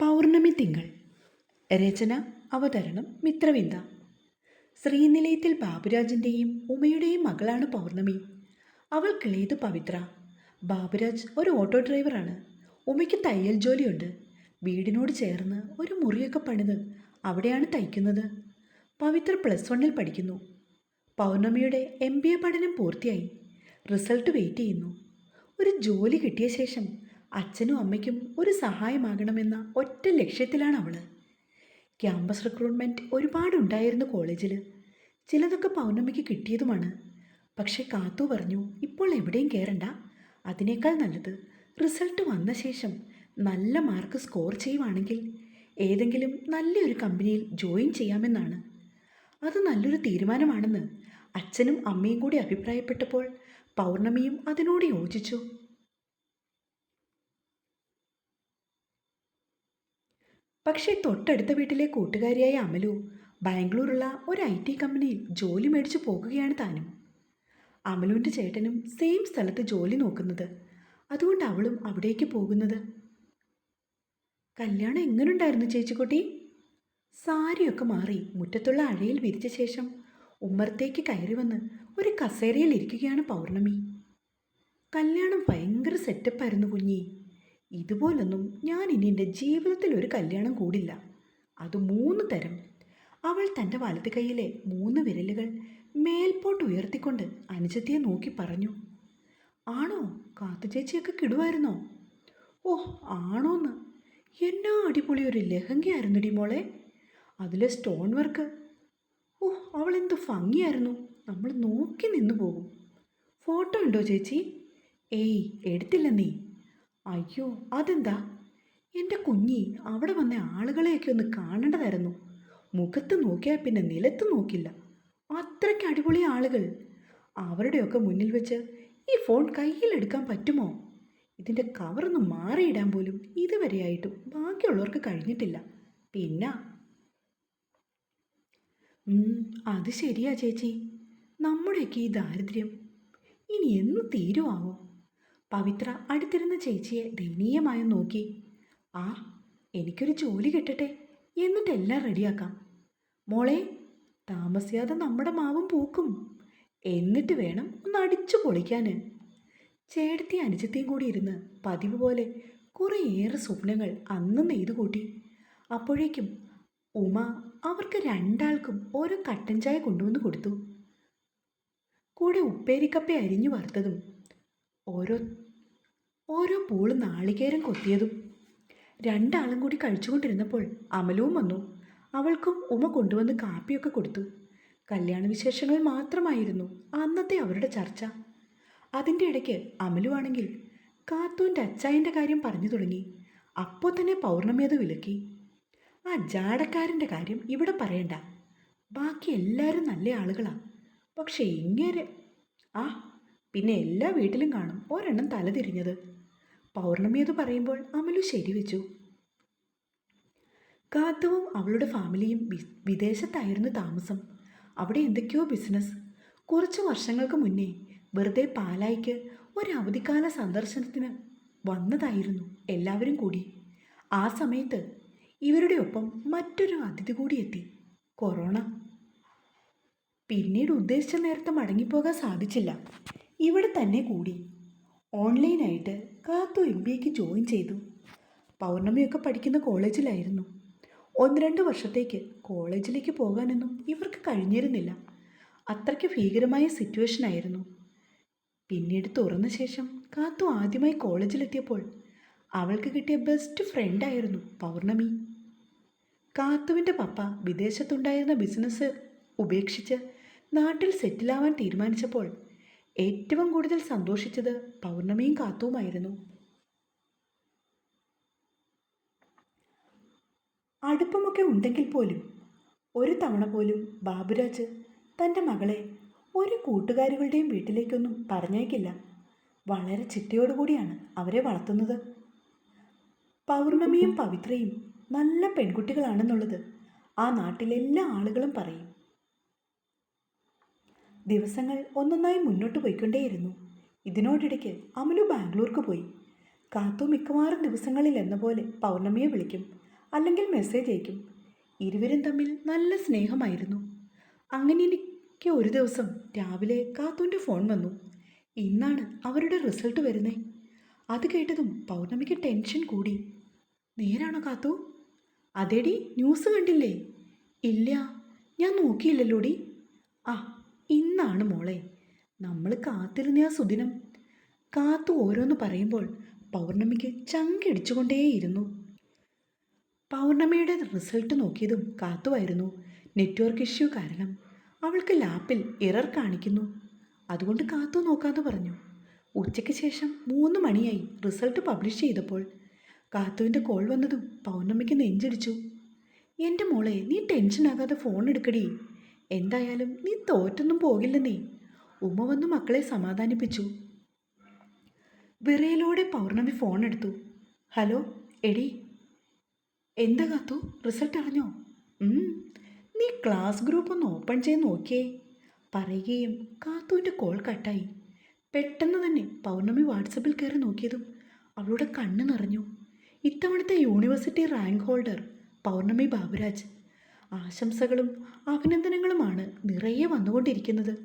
പൗർണമി തിങ്കൾ. രചന അവതരണം മിത്രവിന്ദ. ശ്രീനിലയത്തിൽ ബാബുരാജിന്റെയും ഉമയുടെയും മകളാണ് പൗർണമി. അവൾ കിളിയത് പവിത്ര. ബാബുരാജ് ഒരു ഓട്ടോ ഡ്രൈവറാണ്. ഉമയ്ക്ക് തയ്യൽ ജോലിയുണ്ട്. വീടിനോട് ചേർന്ന് ഒരു മുറിയൊക്കെ പണിത് അവിടെയാണ് തയ്ക്കുന്നത്. പവിത്ര പ്ലസ് വണ്ണിൽ പഠിക്കുന്നു. പൗർണമിയുടെ എം ബി എ പഠനം പൂർത്തിയായി. റിസൾട്ട് വെയിറ്റ് ചെയ്യുന്നു. ഒരു ജോലി കിട്ടിയ ശേഷം അച്ഛനും അമ്മയ്ക്കും ഒരു സഹായമാകണമെന്ന ഒറ്റ ലക്ഷ്യത്തിലാണ് അവൾ ക്യാമ്പസ് റിക്രൂട്ട്മെന്റ് ഒരുപാടുണ്ടായിരുന്നു കോളേജിൽ ചിലതൊക്കെ പൗർണമിക്ക് കിട്ടിയതുമാണ്. പക്ഷേ കാത്തു പറഞ്ഞു ഇപ്പോൾ എവിടെയും കയറണ്ട അതിനേക്കാൾ നല്ലത് റിസൾട്ട് വന്ന ശേഷം നല്ല മാർക്ക് സ്കോർ ചെയ്യുവാണെങ്കിൽ ഏതെങ്കിലും നല്ലൊരു കമ്പനിയിൽ ജോയിൻ ചെയ്യാമെന്നാണ്. അത് നല്ലൊരു തീരുമാനമാണെന്ന് അച്ഛനും അമ്മയും കൂടി അഭിപ്രായപ്പെട്ടപ്പോൾ പൗർണമിയും അതിനോട് യോജിച്ചു. പക്ഷേ തൊട്ടടുത്ത വീട്ടിലെ കൂട്ടുകാരിയായ അമലു ബാംഗ്ലൂരുള്ള ഒരു ഐ ടി കമ്പനിയിൽ ജോലി മേടിച്ചു പോകുകയാണ് താനും. അമലുവിന്റെ ചേട്ടനും സെയിം സ്ഥലത്ത് ജോലി നോക്കുന്നത്. അതുകൊണ്ട് അവളും അവിടേക്ക് പോകുന്നത്. കല്യാണം എങ്ങനെയുണ്ടായിരുന്നു ചേച്ചിക്കുട്ടി? സാരിയൊക്കെ മാറി മുറ്റത്തുള്ള അഴയിൽ വിരിച്ച ശേഷം ഉമ്മറത്തേക്ക് കയറി വന്ന് ഒരു കസേരയിൽ ഇരിക്കുകയാണ് പൗർണമി. കല്യാണം ഭയങ്കര സെറ്റപ്പായിരുന്നു കുഞ്ഞി. ഇതുപോലൊന്നും ഞാൻ ഇനി എന്റെ ജീവിതത്തിൽ ഒരു കല്യാണം കൂടില്ല. അത് മൂന്ന് തരം. അവൾ തന്റെ വലത് കൈയിലെ മൂന്ന് വിരലുകൾ മേൽപോട്ട് ഉയർത്തിക്കൊണ്ട് അനുജത്തിയെ നോക്കി പറഞ്ഞു ആണോ? കാത്തു ചേച്ചിയൊക്കെ കിടുവായിരുന്നോ? ഓ ആണോന്ന്. എന്നാ അടിപൊളി ഒരു ലഹങ്കയായിരുന്നുടി മോളെ. അതിലെ സ്റ്റോൺ വർക്ക്. ഓ അവൾ എന്ത് ഭംഗിയായിരുന്നു. നമ്മൾ നോക്കി നിന്നു പോകും. ഫോട്ടോ ഉണ്ടോ ചേച്ചി? ഏയ് എടുത്തില്ല നീ. അയ്യോ അതെന്താ? എന്റെ കുഞ്ഞി അവിടെ വന്ന ആളുകളെയൊക്കെ ഒന്ന് കാണേണ്ടതായിരുന്നു. മുഖത്ത് നോക്കിയാൽ പിന്നെ നിലത്ത് നോക്കില്ല. അത്രയ്ക്ക് അടിപൊളി ആളുകൾ. അവരുടെയൊക്കെ മുന്നിൽ വെച്ച് ഈ ഫോൺ കയ്യിലെടുക്കാൻ പറ്റുമോ? ഇതിന്റെ കവറൊന്ന് മാറിയിടാൻ പോലും ഇതുവരെയായിട്ടും ബാക്കിയുള്ളവർക്ക് കഴിഞ്ഞിട്ടില്ല. പിന്നെ? അത് ശരിയാ ചേച്ചി. നമ്മുടെയൊക്കെ ഈ ദാരിദ്ര്യം ഇനി എന്ന് തീരുവാവോ? പവിത്ര അടുത്തിരുന്ന ചേച്ചിയെ ദയനീയമായി നോക്കി. ആ എനിക്കൊരു ജോലി കിട്ടട്ടെ. എന്നിട്ട് എല്ലാം റെഡിയാക്കാം. മോളെ താമസിയാതെ നമ്മുടെ മാവും പൂക്കും. എന്നിട്ട് വേണം ഒന്ന് അടിച്ചു പൊളിക്കാൻ ചേട്ടത്തി അനുജത്തെയും കൂടി ഇരുന്ന് പതിവ് പോലെ കുറേയേറെ സ്വപ്നങ്ങൾ അന്ന് നെയ്തു കൂട്ടി. അപ്പോഴേക്കും ഉമ അവർക്ക് രണ്ടാൾക്കും ഓരോ കട്ടൻ ചായ കൊണ്ടുവന്ന് കൊടുത്തു. കൂടെ ഉപ്പേരിക്കപ്പ അരിഞ്ഞു വറുത്തതും ഓരോ ഓരോ പൂൾ നാളികേരം കൊത്തിയതും രണ്ടാളും കൂടി കഴിച്ചുകൊണ്ടിരുന്നപ്പോൾ അമലവും വന്നു. അവൾക്കും ഉമ കൊണ്ടുവന്ന് കാപ്പിയൊക്കെ കൊടുത്തു. കല്യാണ വിശേഷങ്ങൾ മാത്രമായിരുന്നു അന്നത്തെ അവരുടെ ചർച്ച. അതിന്റെ ഇടയ്ക്ക് അമലുവാണെങ്കിൽ കാത്തൂന്റെ അച്ചായന്റെ കാര്യം പറഞ്ഞു തുടങ്ങി. അപ്പോൾ തന്നെ പൗർണമി അത് വിലക്കി. ആ ജാടക്കാരന്റെ കാര്യം ഇവിടെ പറയണ്ട. ബാക്കി എല്ലാവരും നല്ല ആളുകളാണ് പക്ഷേ ഇങ്ങനെ ആ പിന്നെ എല്ലാ വീട്ടിലും കാണും ഒരെണ്ണം തലതിരിഞ്ഞത് പൗർണമി അത് പറയുമ്പോൾ അമലു ശരിവെച്ചു. കാത്തുവും അവളുടെ ഫാമിലിയും വിദേശത്തായിരുന്നു താമസം. അവിടെ എന്തൊക്കെയോ ബിസിനസ്. കുറച്ച് വർഷങ്ങൾക്ക് മുന്നേ വെറുതെ പാലായിക്ക് ഒരു അവധിക്കാല സന്ദർശനത്തിന് വന്നതായിരുന്നു എല്ലാവരും കൂടി. ആ സമയത്ത് ഇവരുടെ ഒപ്പം മറ്റൊരു അതിഥി കൂടി എത്തി കൊറോണ. പിന്നീട് ഉദ്ദേശിച്ച നേരത്തെ മടങ്ങിപ്പോകാൻ സാധിച്ചില്ല. ഇവിടെ തന്നെ കൂടി. ഓൺലൈനായിട്ട് കാത്തു എം ബി എക്ക് ജോയിൻ ചെയ്തു. പൗർണമിയൊക്കെ പഠിക്കുന്ന കോളേജിലായിരുന്നു. ഒന്ന് രണ്ട് വർഷത്തേക്ക് കോളേജിലേക്ക് പോകാനൊന്നും ഇവർക്ക് കഴിഞ്ഞിരുന്നില്ല. അത്രയ്ക്ക് ഭീകരമായ സിറ്റുവേഷൻ ആയിരുന്നു. പിന്നീട് തുറന്ന ശേഷം കാത്തു ആദ്യമായി കോളേജിലെത്തിയപ്പോൾ അവൾക്ക് കിട്ടിയ ബെസ്റ്റ് ഫ്രണ്ടായിരുന്നു പൗർണമി. കാത്തുവിന്റെ പപ്പ വിദേശത്തുണ്ടായിരുന്ന ബിസിനസ് ഉപേക്ഷിച്ച് നാട്ടിൽ സെറ്റിലാവാൻ തീരുമാനിച്ചപ്പോൾ ഏറ്റവും കൂടുതൽ സന്തോഷിച്ചത് പൗർണമിയും കാത്തുവുമായിരുന്നു. അടുപ്പമൊക്കെ ഉണ്ടെങ്കിൽ പോലും ഒരു തവണ പോലും ബാബുരാജ് തന്റെ മകളെ ഒരു കൂട്ടുകാരികളുടെയും വീട്ടിലേക്കൊന്നും പറഞ്ഞേക്കില്ല വളരെ ചിട്ടയോടുകൂടിയാണ് അവരെ വളർത്തുന്നത്. പൗർണമിയും പവിത്രയും നല്ല പെൺകുട്ടികളാണെന്നുള്ളത് ആ നാട്ടിലെല്ലാ ആളുകളും പറയും. ദിവസങ്ങൾ ഒന്നൊന്നായി മുന്നോട്ട് പോയിക്കൊണ്ടേയിരുന്നു. ഇതിനോടിടയ്ക്ക് അമലു ബാംഗ്ലൂർക്ക് പോയി. കാത്തു മിക്കവാറും ദിവസങ്ങളിൽ എന്ന പോലെ പൗർണമിയെ വിളിക്കും അല്ലെങ്കിൽ മെസ്സേജ് അയക്കും. ഇരുവരും തമ്മിൽ നല്ല സ്നേഹമായിരുന്നു. അങ്ങനെ എനിക്ക് ഒരു ദിവസം രാവിലെ കാത്തുവിന്റെ ഫോൺ വന്നു. ഇന്നാണ് അവരുടെ റിസൾട്ട് വരുന്നേ. അത് കേട്ടതും പൗർണമിക്ക് ടെൻഷൻ കൂടി. നേരാണോ കാത്തു? അതേടി ന്യൂസ് കണ്ടില്ലേ? ഇല്ല ഞാൻ നോക്കിയില്ലല്ലോടി. ആ ഇന്നാണ് മോളെ. നമ്മൾ കാത്തിരുന്ന ആ സുദിനം. കാത്തു ഓരോന്ന് പറയുമ്പോൾ പൗർണമിക്ക് ചങ്കടിച്ചുകൊണ്ടേയിരുന്നു പൗർണമിയുടെ റിസൾട്ട് നോക്കിയതും കാത്തുവായിരുന്നു നെറ്റ്വർക്ക് ഇഷ്യൂ കാരണം. അവൾക്ക് ലാപ്പിൽ എറർ കാണിക്കുന്നു. അതുകൊണ്ട് കാത്തു നോക്കാന്ന് പറഞ്ഞു. ഉച്ചയ്ക്ക് ശേഷം മൂന്ന് മണിയായി റിസൾട്ട് പബ്ലിഷ് ചെയ്തപ്പോൾ കാത്തുവിന്റെ കോൾ വന്നതും പൗർണമിക്ക് നെഞ്ചടിച്ചു. എന്റെ മോളെ നീ ടെൻഷനാകാതെ ഫോൺ എടുക്കടി. എന്തായാലും നീ തോറ്റൊന്നും പോകില്ല നീ. ഉമ്മ വന്ന് മക്കളെ സമാധാനിപ്പിച്ചു. വിറയിലൂടെ പൗർണമി ഫോൺ എടുത്തു. ഹലോ എടി. എന്താ കാത്തു? റിസൾട്ട് അറിഞ്ഞോ? നീ ക്ലാസ് ഗ്രൂപ്പ് ഒന്ന് ഓപ്പൺ ചെയ്ത് നോക്കിയേ. പറയുകയും കാത്തുവിന്റെ കോൾ കട്ടായി പെട്ടെന്ന് തന്നെ പൗർണമി വാട്സപ്പിൽ കയറി നോക്കിയതും അവളുടെ കണ്ണ് നിറഞ്ഞു. ഇത്തവണത്തെ university rank holder Pournami Baburaj. ആശംസകളും അഭിനന്ദനങ്ങളുമാണ് നിറയെ വന്നുകൊണ്ടിരിക്കുന്നത്.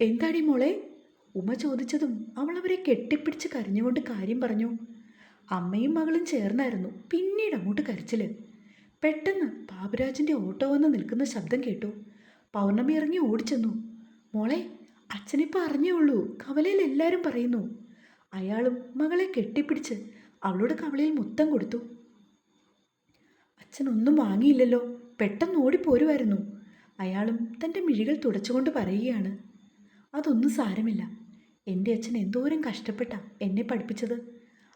എന്താടി മോളെ? ഉമ ചോദിച്ചതും അവൾ അവരെ കെട്ടിപ്പിടിച്ച് കരഞ്ഞുകൊണ്ട് കാര്യം പറഞ്ഞു. അമ്മയും മകളും ചേർന്നായിരുന്നു പിന്നീട് അങ്ങോട്ട് കരച്ചിൽ. പെട്ടെന്ന് ബാബുരാജിന്റെ ഓട്ടോ വന്ന് നിൽക്കുന്ന ശബ്ദം കേട്ടു. പൗർണമി ഇറങ്ങി ഓടിച്ചെന്നു. മോളെ അച്ഛനിപ്പോൾ അറിഞ്ഞേ ഉള്ളൂ കവലയിൽ എല്ലാവരും പറയുന്നു. അയാളും മകളെ കെട്ടിപ്പിടിച്ച് അവളോട് കവളയിൽ മുത്തം കൊടുത്തു. അച്ഛനൊന്നും വാങ്ങിയില്ലല്ലോ. പെട്ടെന്ന് ഓടിപ്പോരുമായിരുന്നു. അയാളും തന്റെ മിഴികൾ തുടച്ചുകൊണ്ട് പറയുകയാണ് അതൊന്നും സാരമില്ല. എന്റെ അച്ഛൻ എന്തോരം കഷ്ടപ്പെട്ട എന്നെ പഠിപ്പിച്ചത്.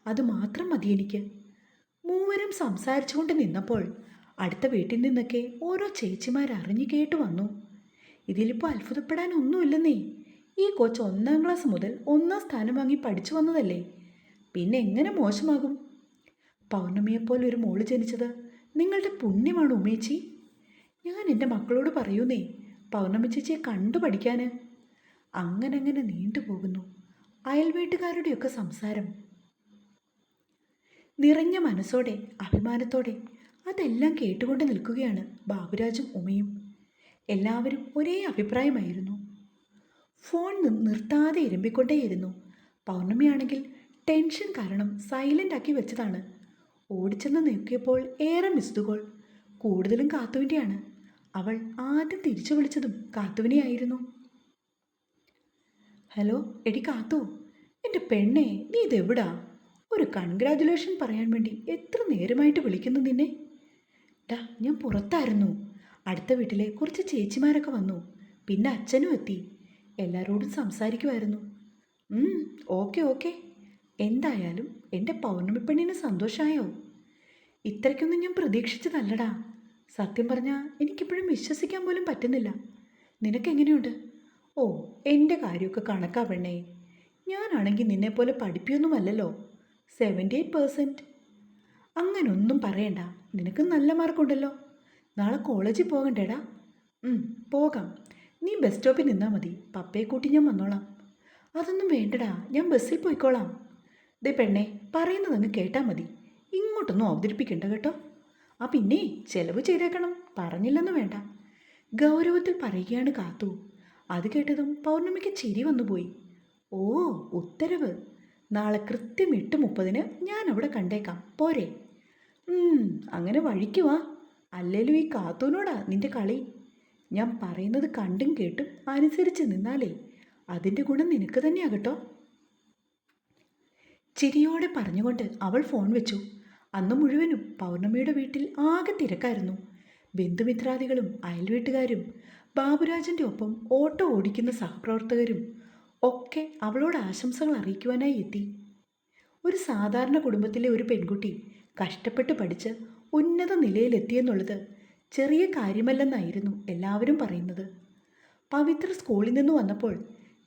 അത് മാത്രം മതി എനിക്ക്. മൂവരും സംസാരിച്ചുകൊണ്ട് നിന്നപ്പോൾ അടുത്ത വീട്ടിൽ നിന്നൊക്കെ ഓരോ ചേച്ചിമാർ അറിഞ്ഞു കേട്ട് വന്നു. ഇതിലിപ്പോൾ അത്ഭുതപ്പെടാൻ ഒന്നുമില്ലെന്നേ. ഈ കൊച്ച് ഒന്നാം ക്ലാസ് മുതൽ ഒന്നാം സ്ഥാനം വാങ്ങി പഠിച്ചു വന്നതല്ലേ. പിന്നെ എങ്ങനെ മോശമാകും? പൗർണമിയെപ്പോലെ ഒരു മോൾ ജനിച്ചത് നിങ്ങളുടെ പുണ്യമാണ് ഉമേച്ചി ഞാൻ എന്റെ മക്കളോട് പറയൂന്നേ പൗർണമി ചേച്ചിയെ കണ്ടു പഠിക്കാൻ അങ്ങനെ അങ്ങനെ നീണ്ടുപോകുന്നു അയൽവീട്ടുകാരുടെയൊക്കെ സംസാരം. നിറഞ്ഞ മനസ്സോടെ അഭിമാനത്തോടെ അതെല്ലാം കേട്ടുകൊണ്ട് നിൽക്കുകയാണ് ബാബുരാജും ഉമയും. എല്ലാവരും ഒരേ അഭിപ്രായമായിരുന്നു. ഫോൺ നിർത്താതെ ഇരമ്പിക്കൊണ്ടേയിരുന്നു. പൗർണമിയാണെങ്കിൽ ടെൻഷൻ കാരണം സൈലന്റ് ആക്കി വെച്ചതാണ്. ഓടിച്ചെന്ന് നോക്കിയപ്പോൾ ഏറെ മിസ്ഡ് കോൾ. കൂടുതലും കാത്തുവിന്റെയാണ്. അവൾ ആദ്യം തിരിച്ചു വിളിച്ചതും കാത്തുവിനെയായിരുന്നു ഹലോ എടി കാത്തു. എന്റെ പെണ്ണെ നീ ഇതെവിടാ? ഒരു കൺഗ്രാജുലേഷൻ പറയാൻ വേണ്ടി എത്ര നേരമായിട്ട് വിളിക്കുന്നു നിന്നെ? ഡാ ഞാൻ പുറത്തായിരുന്നു. അടുത്ത വീട്ടിലെ കുറച്ച് ചേച്ചിമാരൊക്കെ വന്നു. പിന്നെ അച്ഛനും എത്തി. എല്ലാവരോടും സംസാരിക്കുമായിരുന്നു ഓക്കെ ഓക്കെ. എന്തായാലും എന്റെ പൗർണമി പെണ്ണിന് സന്തോഷമായോ ഇത്രയ്ക്കൊന്നും ഞാൻ പ്രതീക്ഷിച്ചതല്ലടാ. സത്യം പറഞ്ഞാൽ എനിക്കിപ്പോഴും വിശ്വസിക്കാൻ പോലും പറ്റുന്നില്ല. നിനക്കെങ്ങനെയുണ്ട് ഓ എന്റെ കാര്യമൊക്കെ കണക്കാ പെണ്ണേ ഞാനാണെങ്കിൽ നിന്നെപ്പോലെ പഠിപ്പിയൊന്നുമല്ലല്ലോ. സെവന്റി എയ്റ്റ് പേഴ്സന്റ് അങ്ങനൊന്നും പറയണ്ട. നിനക്ക് നല്ല മാർക്കുണ്ടല്ലോ. നാളെ കോളേജിൽ പോകണ്ടേടാ. പോകാം. നീ ബസ് സ്റ്റോപ്പിൽ നിന്നാൽ മതി. പപ്പയെ കൂട്ടി ഞാൻ വന്നോളാം. അതൊന്നും വേണ്ടടാ. ഞാൻ ബസ്സിൽ പോയിക്കോളാം. ദേ പെണ്ണെ പറയുന്നതങ്ങ് കേട്ടാൽ മതി. ഇങ്ങോട്ടൊന്നും അവതരിപ്പിക്കണ്ട കേട്ടോ. ആ പിന്നെ ചെലവ് ചെയ്തേക്കണം. പറഞ്ഞില്ലെന്ന് വേണ്ട. ഗൗരവത്തിൽ പറയുകയാണ് കാത്തു. അത് കേട്ടതും പൗർണമിക്ക് ചിരി വന്നുപോയി. ഓ ഉത്തരവ്. നാളെ കൃത്യം എട്ട് മുപ്പതിന് ഞാൻ അവിടെ കണ്ടേക്കാം. പോരെ. അങ്ങനെ വഴിക്കുവാ അല്ലേലും ഈ കാത്തൂനോടാ നിന്റെ കളി. ഞാൻ പറയുന്നത് കണ്ടും കേട്ടും അനുസരിച്ച് നിന്നാലേ അതിന്റെ ഗുണം നിനക്ക് തന്നെയാകട്ടോ. ചിരിയോടെ പറഞ്ഞുകൊണ്ട് അവൾ ഫോൺ വെച്ചു. അന്ന് മുഴുവനും പൗർണമിയുടെ വീട്ടിൽ ആകെ തിരക്കായിരുന്നു. ബന്ധുമിത്രാദികളും അയൽവീട്ടുകാരും ബാബുരാജന്റെ ഒപ്പം ഓട്ടോ ഓടിക്കുന്ന സഹപ്രവർത്തകരും ഒക്കെ അവളോട് ആശംസകൾ അറിയിക്കുവാനായി എത്തി. ഒരു സാധാരണ കുടുംബത്തിലെ ഒരു പെൺകുട്ടി കഷ്ടപ്പെട്ട് പഠിച്ച് ഉന്നത നിലയിലെത്തിയെന്നുള്ളത് ചെറിയ കാര്യമല്ലെന്നായിരുന്നു എല്ലാവരും പറയുന്നത്. പവിത്ര സ്കൂളിൽ നിന്ന് വന്നപ്പോൾ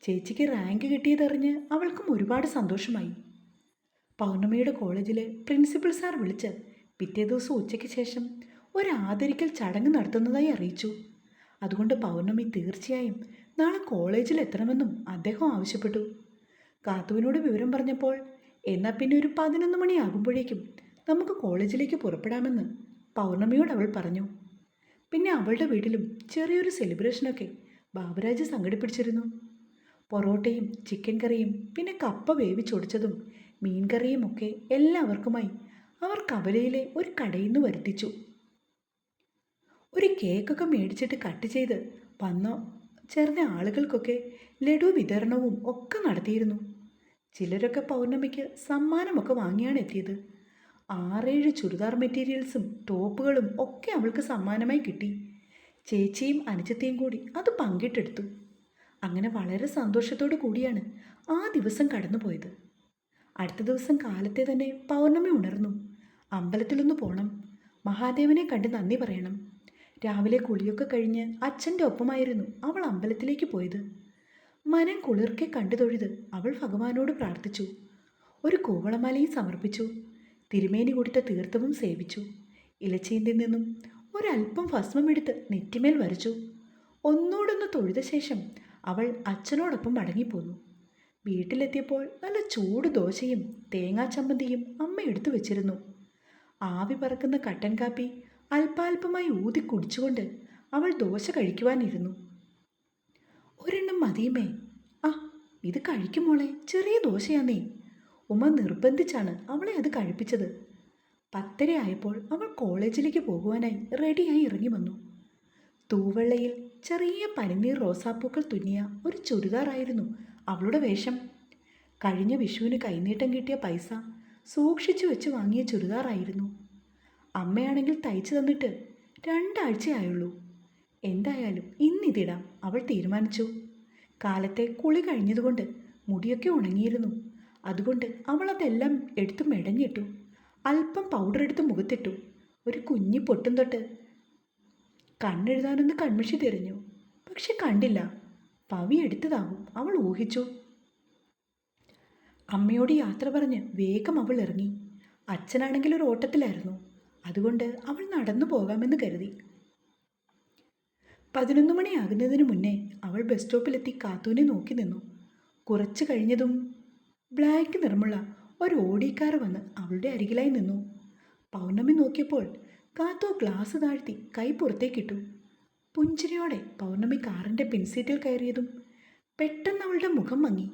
ചേച്ചിക്ക് റാങ്ക് കിട്ടിയതറിഞ്ഞ് അവൾക്കും ഒരുപാട് സന്തോഷമായി. പൗർണമിയുടെ കോളേജിലെ പ്രിൻസിപ്പൽ സാർ വിളിച്ച് പിറ്റേ ദിവസം ഉച്ചയ്ക്ക് ശേഷം ഒരു ആദരിക്കൽ ചടങ്ങ് നടത്തുന്നതായി അറിയിച്ചു. അതുകൊണ്ട് പൗർണമി തീർച്ചയായും നാളെ കോളേജിൽ എത്തണമെന്നും അദ്ദേഹം ആവശ്യപ്പെട്ടു. കാത്തുവിനോട് വിവരം പറഞ്ഞപ്പോൾ എന്നാൽ പിന്നെ ഒരു പതിനൊന്ന് മണിയാകുമ്പോഴേക്കും നമുക്ക് കോളേജിലേക്ക് പുറപ്പെടാമെന്ന് പൗർണമിയോട് അവൾ പറഞ്ഞു. പിന്നെ അവളുടെ വീട്ടിലും ചെറിയൊരു സെലിബ്രേഷനൊക്കെ ബാബുരാജ് സംഘടിപ്പിച്ചിരുന്നു. പൊറോട്ടയും ചിക്കൻ കറിയും പിന്നെ കപ്പ വേവിച്ചൊടിച്ചതും മീൻ കറിയും ഒക്കെ എല്ലാവർക്കുമായി അവർ കവലയിലെ ഒരു കടയിൽ നിന്ന് വരുത്തിച്ചു. ഒരു കേക്കൊക്കെ മേടിച്ചിട്ട് കട്ട് ചെയ്ത് വന്ന ചേർന്ന ആളുകൾക്കൊക്കെ ലഡു വിതരണവും ഒക്കെ നടത്തിയിരുന്നു. ചിലരൊക്കെ പൗർണമിക്ക് സമ്മാനമൊക്കെ വാങ്ങിയാണ് എത്തിയത്. ആറേഴ് ചുരിദാർ മെറ്റീരിയൽസും ടോപ്പുകളും ഒക്കെ അവൾക്ക് സമ്മാനമായി കിട്ടി. ചേച്ചിയും അനുജത്തെയും കൂടി അത് പങ്കിട്ടെടുത്തു. അങ്ങനെ വളരെ സന്തോഷത്തോടു കൂടിയാണ് ആ ദിവസം കടന്നുപോയത്. അടുത്ത ദിവസം കാലത്തെ തന്നെ പൗർണമി ഉണർന്നു. അമ്പലത്തിലൊന്ന് പോണം. മഹാദേവനെ കണ്ട് നന്ദി പറയണം. രാവിലെ കുളിയൊക്കെ കഴിഞ്ഞ് അച്ഛന്റെ ഒപ്പമായിരുന്നു അവൾ അമ്പലത്തിലേക്ക് പോയത്. മനം കുളിർക്കെ കണ്ടു തൊഴുത് അവൾ ഭഗവാനോട് പ്രാർത്ഥിച്ചു. ഒരു കൂവളമാലയും സമർപ്പിച്ചു. തിരുമേനി കൊടുത്ത തീർത്ഥവും സേവിച്ചു. ഇലച്ചീന്തിൽ നിന്നും ഒരല്പം ഭസ്മമെടുത്ത് നെറ്റിമേൽ വരച്ചു. ഒന്നോടൊന്ന് തൊഴുത ശേഷം അവൾ അച്ഛനോടൊപ്പം മടങ്ങിപ്പോന്നു. വീട്ടിലെത്തിയപ്പോൾ നല്ല ചൂട് ദോശയും തേങ്ങാ ചമ്മന്തിയും അമ്മ എടുത്തു വെച്ചിരുന്നു. ആവി പറക്കുന്ന കട്ടൻ കാപ്പി അല്പാൽപമായി ഊതി കുടിച്ചുകൊണ്ട് അവൾ ദോശ കഴിക്കുവാനിരുന്നു. ഒരെണ്ണം മതിയുമേ ആ ഇത് കഴിക്കുമോളെ ചെറിയ ദോശയാന്നേ. ഉമ്മ നിർബന്ധിച്ചാണ് അവളെ അത് കഴിപ്പിച്ചത്. പത്തര ആയപ്പോൾ അവൾ കോളേജിലേക്ക് പോകുവാനായി റെഡിയായി ഇറങ്ങി വന്നു. തൂവെള്ളയിൽ ചെറിയ പനിനീർ റോസാപ്പൂക്കൾ തുന്നിയ ഒരു ചുരിദാറായിരുന്നു അവളുടെ വേഷം. കഴിഞ്ഞ വിഷുവിന് കൈനീട്ടം കിട്ടിയ പൈസ സൂക്ഷിച്ചു വെച്ച് വാങ്ങിയ ചുരിദാറായിരുന്നു. അമ്മയാണെങ്കിൽ തയ്ച്ചു തന്നിട്ട് രണ്ടാഴ്ചയായുള്ളൂ. എന്തായാലും ഇന്നിതിടാം അവൾ തീരുമാനിച്ചു. കാലത്തെ കുളി കഴിഞ്ഞതുകൊണ്ട് മുടിയൊക്കെ ഉണങ്ങിയിരുന്നു. അതുകൊണ്ട് അവൾ അതെല്ലാം എടുത്ത് മെടഞ്ഞിട്ടു. അല്പം പൗഡർ എടുത്ത് മുഖത്തിട്ടു. ഒരു കുഞ്ഞി പൊട്ടും തൊട്ട് കണ്ണെഴുതാനൊന്ന് കൺമിഷി തിരഞ്ഞു പക്ഷെ കണ്ടില്ല. പവി എടുത്തതാവും. അവൾ ഊഹിച്ചു. അമ്മയോട് യാത്ര പറഞ്ഞ് വേഗം അവൾ ഇറങ്ങി. അച്ഛനാണെങ്കിൽ ഒരു ഓട്ടത്തിലായിരുന്നു. അതുകൊണ്ട് അവൾ നടന്നു പോകാമെന്ന് കരുതി. പതിനൊന്ന് മണിയാകുന്നതിന് മുന്നേ അവൾ ബസ് സ്റ്റോപ്പിലെത്തി കാത്തൂനെ നോക്കി നിന്നു. കുറച്ച് കഴിഞ്ഞതും ബ്ലാക്ക് നിറമുള്ള ഒരു ഓടിക്കാർ വന്ന് അവളുടെ അരികിലായി നിന്നു. പൗർണമി നോക്കിയപ്പോൾ കാത്തു ഗ്ലാസ് താഴ്ത്തി കൈ പുറത്തേക്കിട്ടു. പുഞ്ചിരിയോടെ പൗർണമി കാറിന്റെ പിൻസീറ്റിൽ കയറിയതും പെട്ടെന്ന് അവളുടെ മുഖം മങ്ങി.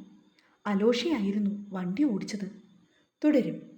അലോഷിയായിരുന്നു വണ്ടി ഓടിച്ചത്. തുടരും.